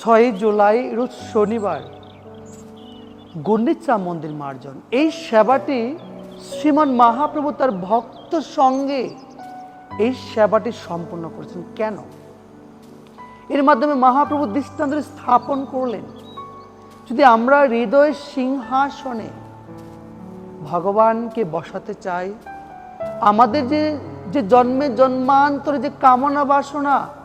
ছয় জুলাই, রোজ শনিবার। গুন্ডিচা মন্দির মার্জন। এই সেবাটি শ্রীমান মহাপ্রভু তার ভক্ত সঙ্গে এই সেবাটি সম্পূর্ণ করেছেন। কেন? এর মাধ্যমে মহাপ্রভু দৃষ্টান্ত স্থাপন করলেন। যদি আমরা হৃদয় সিংহাসনে ভগবানকে বসাতে চাই, আমাদের যে যে জন্মে জন্মান্তরে যে কামনা বাসনা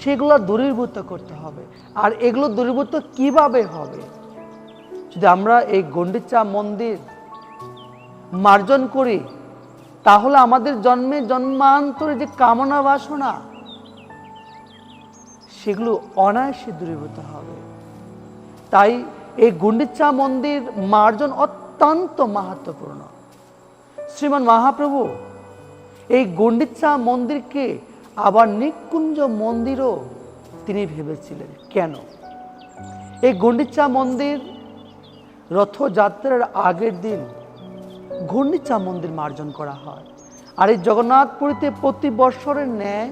সেগুলো দূরীভূত করতে হবে। আর এগুলো দূরীভূত কীভাবে হবে? যদি আমরা এই গন্ডিচা মন্দির মার্জন করি, তাহলে আমাদের জন্মে জন্মান্তরে যে কামনা বাসনা, সেগুলো অনায়াসে দূরীভূত হবে। তাই এই গুন্ডিচা মন্দির মার্জন অত্যন্ত মাহাত্মপূর্ণ শ্রীমান মহাপ্রভু, এই গুন্ডিচা মন্দিরকে আবার নিকুঞ্জ মন্দিরও তিনি ভেবেছিলেন। কেন? এই গুন্ডিচা মন্দির রথযাত্রার আগের দিন ঘূর্ণিচা মন্দির মার্জন করা হয়। আর এই জগন্নাথপুরীতে প্রতি বৎসরের ন্যায়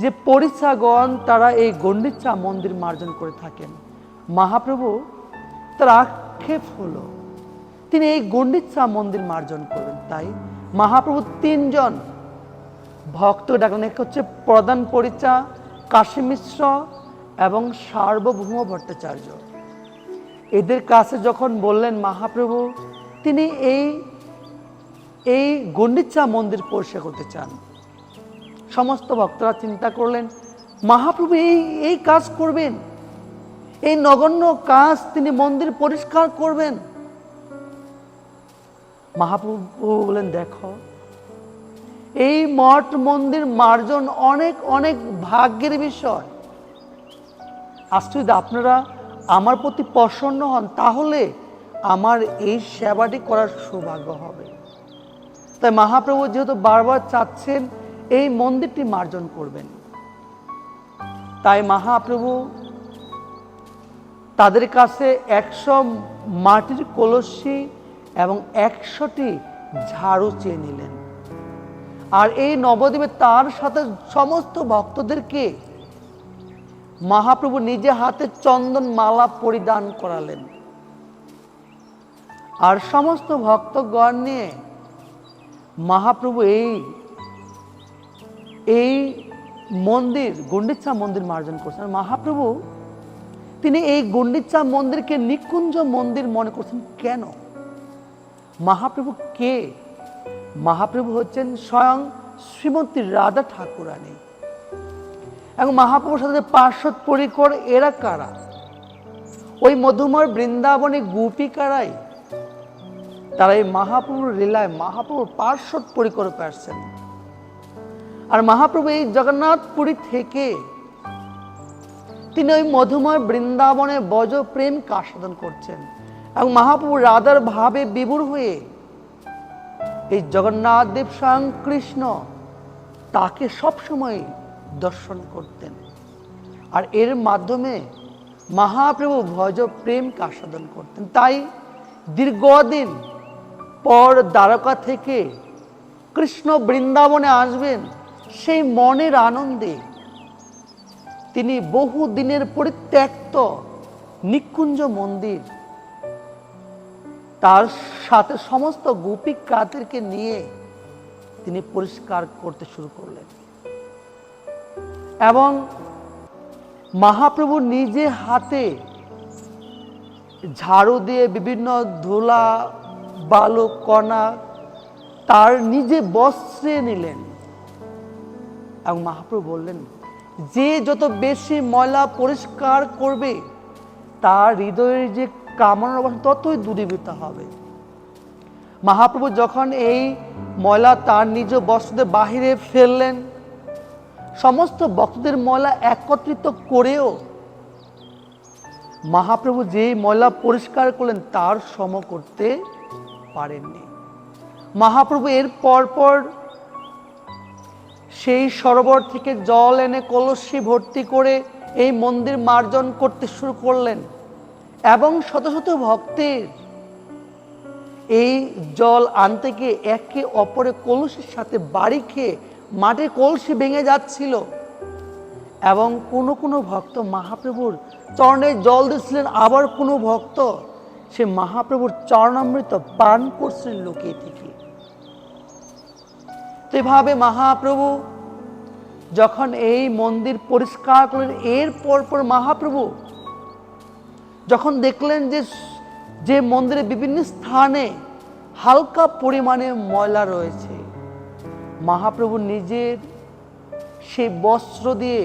যে পরিচাগণ তারা এই গণ্ডিচা মন্দির মার্জন করে থাকেন। মহাপ্রভু তার আক্ষেপ হলো, তিনি এই গণ্ডিচা মন্দির মার্জন করবেন তাই মহাপ্রভু তিনজন ভক্ত ডাকলেন। এক হচ্ছে প্রধান পরিচা কাশী মিশ্র এবং সার্বভৌম ভট্টাচার্য। এদের কাছে যখন বললেন, মহাপ্রভু, তিনি এই এই গণ্ডিচা মন্দির পরিষ্কার করতে চান। সমস্ত ভক্তরা চিন্তা করলেন, মহাপ্রভু, এই এই কাজ করবেন? এই নগণ্য কাজ তিনি মন্দির পরিষ্কার করবেন? মহাপ্রভু বলেন দেখো এই মঠ মন্দির মার্জন অনেক অনেক ভাগ্যের বিষয়। আজকে যদি আপনারা আমার প্রতি প্রসন্ন হন, তাহলে আমার এই সেবাটি করার সৌভাগ্য হবে। তাই মহাপ্রভু যেহেতু বারবার চাচ্ছেন এই মন্দিরটি মার্জন করবেন, তাই মহাপ্রভু তাদের কাছে একশো মাটির কলসি এবং একশোটি ঝাড়ু চেয়ে নিলেন। আর এই নবদ্বীপে তার সাথে সমস্ত ভক্তদেরকে মহাপ্রভু নিজে হাতে চন্দন মালা পরিধান করালেন। আর সমস্ত ভক্তগণ নিয়ে মহাপ্রভু এই এই মন্দির, গুন্ডিচা মন্দির মার্জন করছেন। মহাপ্রভু, তিনি এই গুন্ডিচা মন্দিরকে নিকুঞ্জ মন্দির মনে করছেন কেন? মহাপ্রভু কে? মহাপ্রভু হচ্ছেন স্বয়ং শ্রীমতী রাধা ঠাকুরানী। এবং মহাপ্রভুর সাথে পার্শ্বদ পরিকর এরা কারা? ওই মধুময় বৃন্দাবনে গোপিকারাই তারা এই মহাপ্রভুর লীলায়, মহাপ্রভুর পার্শ্বদ পরিকর পারছেন। আর মহাপ্রভু এই জগন্নাথপুরী থেকে তিনি ওই মধুময় বৃন্দাবনে বজ প্রেম কাসাদন করছেন? এবং মহাপ্রভু রাধার ভাবে বিভোর হয়ে এই জগন্নাথ দেব স্বয়ং কৃষ্ণ তাকে সবসময় দর্শন করতেন। আর এর মাধ্যমে মহাপ্রভু ভজ প্রেম কাসাদন করতেন। তাই দীর্ঘদিন পর দ্বারকা থেকে কৃষ্ণ বৃন্দাবনে আসবেন, সেই মনের আনন্দে তিনি বহু দিনের পরিত্যক্ত নিকুঞ্জ মন্দির তার সাথে সমস্ত গোপী কাদেরকে নিয়ে তিনি পরিষ্কার করতে শুরু করলেন। এবং মহাপ্রভু নিজে হাতে ঝাড়ু দিয়ে বিভিন্ন ধুলা, বালু, কণা তার নিজে বস্ত্রে নিলেন। এবং মহাপ্রভু বললেন, যে যত বেশি ময়লা পরিষ্কার করবে, তার হৃদয়ের যে কামনার অবস্থা, ততই দূরীভূত হবে। মহাপ্রভু যখন এই ময়লা তার নিজ বস্ত্রদের বাহিরে ফেললেন, সমস্ত ভক্তদের ময়লা একত্রিত করেও মহাপ্রভু যে ময়লা পরিষ্কার করলেন, তার সম করতে পারেননি। মহাপ্রভু এর পরপর সেই সরোবর থেকে জল এনে কলসি ভর্তি করে এই মন্দির মার্জন করতে শুরু করলেন। এবং শত শত ভক্তের এই জল আনতে গিয়ে একে অপরে কলসির সাথে বাড়ি খেয়ে মাটির কলসি ভেঙে যাচ্ছিল। এবং কোনো কোনো ভক্ত মহাপ্রভুর চরণে জল দিচ্ছিলেন, আবার কোনো ভক্ত সে মহাপ্রভুর চরণামৃত পান করছিলেন লোকে থেকে তো এভাবে মহাপ্রভু যখন এই মন্দির পরিষ্কার করলেন, এর পর পর মহাপ্রভু যখন দেখলেন যে যে মন্দিরে বিভিন্ন স্থানে হালকা পরিমাণে ময়লা রয়েছে, মহাপ্রভু নিজের সেই বস্ত্র দিয়ে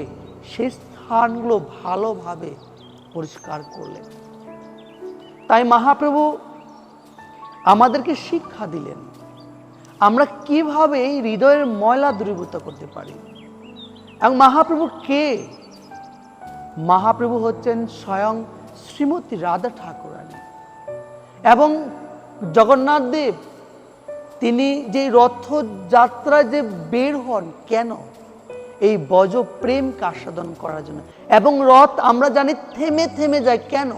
সেই স্থানগুলো ভালোভাবে পরিষ্কার করলেন। তাই মহাপ্রভু আমাদেরকে শিক্ষা দিলেন, আমরা কীভাবে এই হৃদয়ের ময়লা দূরীভূত করতে পারি এবং মহাপ্রভু কে? মহাপ্রভু হচ্ছেন স্বয়ং শ্রীমতী রাধা ঠাকুরানী এবং জগন্নাথ দেব, তিনি যে রথযাত্রায় যে বের হন কেন? এই বজ প্রেমকে আস্বাদন করার জন্য। এবং রথ আমরা জানি থেমে থেমে যায় কেন?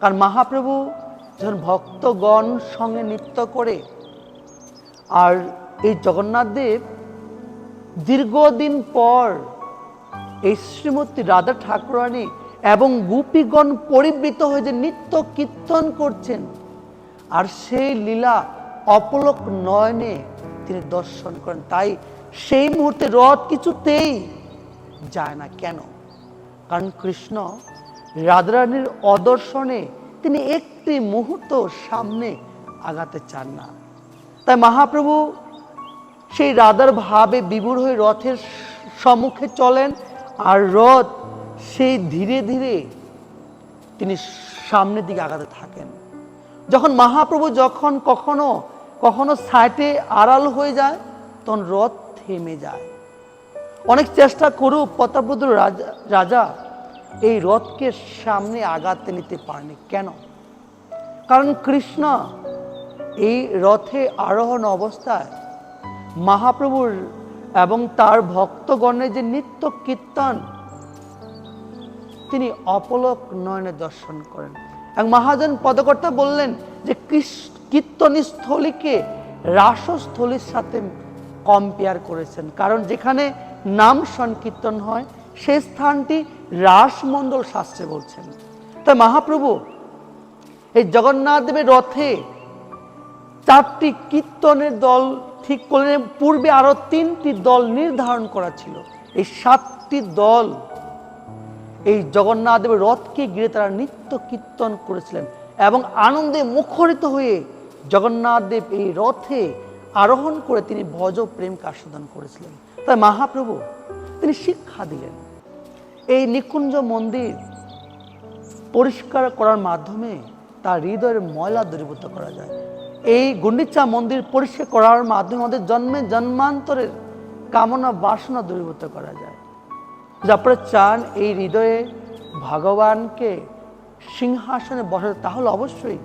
কারণ মহাপ্রভু যখন ভক্তগণ সঙ্গে নৃত্য করে, আর এই জগন্নাথ দেব দীর্ঘদিন পর এই শ্রীমতী রাধা ঠাকুরানী এবং গোপীগণ পরিবৃত হয়ে যে নিত্য কীর্তন করছেন, আর সেই লীলা অপলক নয়নে তিনি দর্শন করেন। তাই সেই মুহূর্তে রথ কিছুতেই যায় না কেন? কারণ কৃষ্ণ রাধারানীর অদর্শনে তিনি একটি মুহূর্ত সামনে আগাতে চান না। তাই মহাপ্রভু সেই রাধার ভাবে বিভোর হয়ে রথের সম্মুখে চলেন, আর রথ সেই ধীরে ধীরে তিনি সামনের দিকে আগাতে থাকেন। যখন মহাপ্রভু যখন কখনো কখনো সাইটে আড়াল হয়ে যায়, তখন রথ থেমে যায়। অনেক চেষ্টা করুক প্রতাপরুদ্র রাজা রাজা এই রথকে সামনে আগাতে নিতে পারেনি। কেন? কারণ কৃষ্ণ এই রথে আরোহণ অবস্থায় মহাপ্রভুর এবং তার ভক্তগণের যে নিত্য কীর্তন তিনি অপলক নয়নে দর্শন করেন। এবং মহাজন পদকর্তা বললেন যে কীর্তনস্থলীকে রাসস্থলীর সাথে কম্পেয়ার করেছেন। কারণ যেখানে নাম সংকীর্তন হয় সেই স্থানটি রাসমণ্ডল শাস্ত্রে বলছেন। তাই মহাপ্রভু, এই জগন্নাথ দেবের রথে চারটি কীর্তনের দল ঠিক করলেন পূর্বে আরও তিনটি দল নির্ধারণ করা ছিল। এই সাতটি দল এই জগন্নাথ দেবের রথকে ঘিরে তারা নিত্য কীর্তন করেছিলেন এবং আনন্দে মুখরিত হয়ে জগন্নাথ দেব এই রথে আরোহণ করে তিনি ভজ প্রেমকে আস্বাদন করেছিলেন। তাই মহাপ্রভু তিনি শিক্ষা দিলেন। এই নিকুঞ্জ মন্দির পরিষ্কার করার মাধ্যমে তার হৃদয়ের ময়লা দূরীভূত করা যায়। এই গুন্ডিচা মন্দির পরিষ্কার করার মাধ্যমে আমাদের জন্মে জন্মান্তরের কামনা বাসনা দূরীভূত করা যায়। যদি আপনারা চান এই হৃদয়ে ভগবানকে সিংহাসনে বসাতে, তাহলে অবশ্যই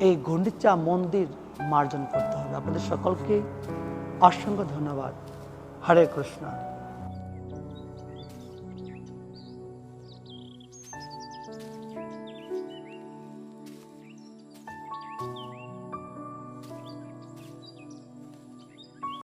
এই গণ্ডিচা মন্দির মার্জন করতে হবে। আপনাদের সকলকে অসংখ্য ধন্যবাদ। হরে কৃষ্ণ।